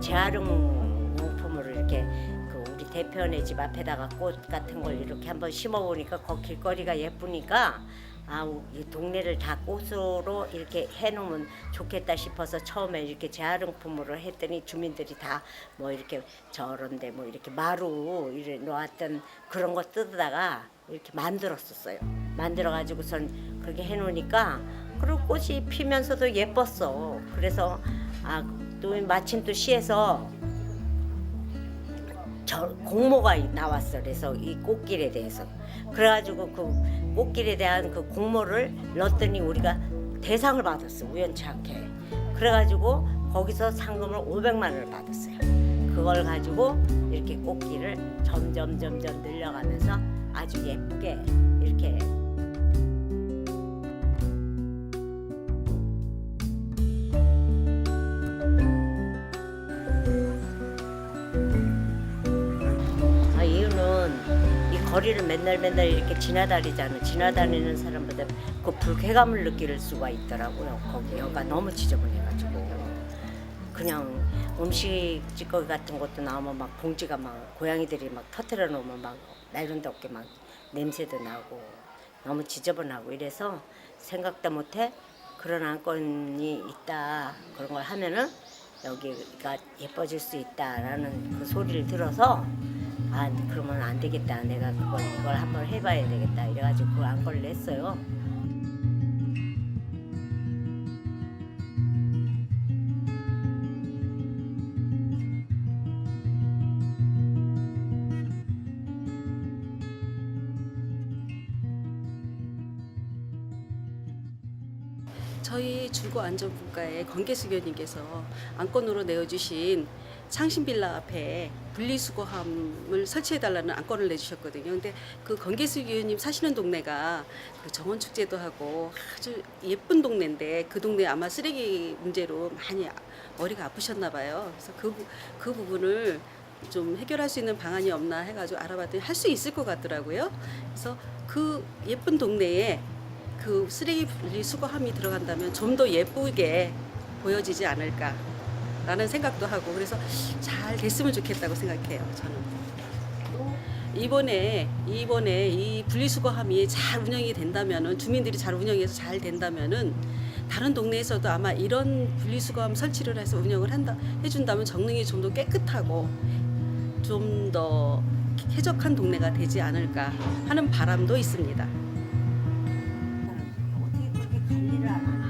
재활용 용품을 이렇게 그 우리 대표네 집 앞에다가 꽃 같은 걸 이렇게 한번 심어 보니까 거 길거리가 예쁘니까 아, 이 동네를 다 꽃으로 이렇게 해놓으면 좋겠다 싶어서 처음에 이렇게 재활용품으로 했더니 주민들이 다 뭐 이렇게 저런데 뭐 이렇게 마루 이래 놓았던 그런 거 뜯다가 이렇게 만들었었어요. 만들어 가지고선 그렇게 해놓으니까 그리고 꽃이 피면서도 예뻤어. 그래서 아, 또 마침 또 시에서 저 공모가 나왔어. 그래서 이 꽃길에 대해서. 그래가지고 그 꽃길에 대한 그 공모를 넣었더니 우리가 대상을 받았어. 우연치 않게. 그래가지고 거기서 상금을 500만 원을 받았어요. 그걸 가지고 이렇게 꽃길을 점점 점점 늘려가면서 아주 예쁘게 이렇게 거리를 맨날 맨날 이렇게 지나다니잖아. 지나다니는 사람보다 그 불쾌감을 느낄 수가 있더라고요. 거기 여가 너무 지저분해가지고 그냥 음식 찌꺼기 같은 것도 나오면 막 봉지가 막 고양이들이 막 터트려 놓으면 막 날름도 없게 막 냄새도 나고 너무 지저분하고 이래서 생각도 못해 그런 안건이 있다 그런 걸 하면은 여기가 예뻐질 수 있다라는 그 소리를 들어서 아 그러면 안 되겠다 내가 그걸 이걸 한번 해봐야 되겠다 이래가지고 그 안건을 냈어요. 저희 주거안전국가의 건계수교님께서 안건으로 내어주신 창신빌라 앞에 분리수거함을 설치해달라는 안건을 내주셨거든요. 근데 그 건계수교님 사시는 동네가 그 정원축제도 하고 아주 예쁜 동네인데 그 동네 아마 쓰레기 문제로 많이 아- 머리가 아프셨나 봐요. 그래서 그, 부- 그 부분을 좀 해결할 수 있는 방안이 없나 해가지고 알아봤더니 할 수 있을 것 같더라고요. 그래서 그 예쁜 동네에 그 쓰레기 분리 수거함이 들어간다면 좀 더 예쁘게 보여지지 않을까 라는 생각도 하고 그래서 잘 됐으면 좋겠다고 생각해요 저는 이번에 이번에 이 분리수거함이 잘 운영이 된다면은 주민들이 잘 운영해서 잘 된다면은 다른 동네에서도 아마 이런 분리수거함 설치를 해서 운영을 한다 해준다면 정릉이 좀 더 깨끗하고 좀 더 쾌적한 동네가 되지 않을까 하는 바람도 있습니다. Yeah.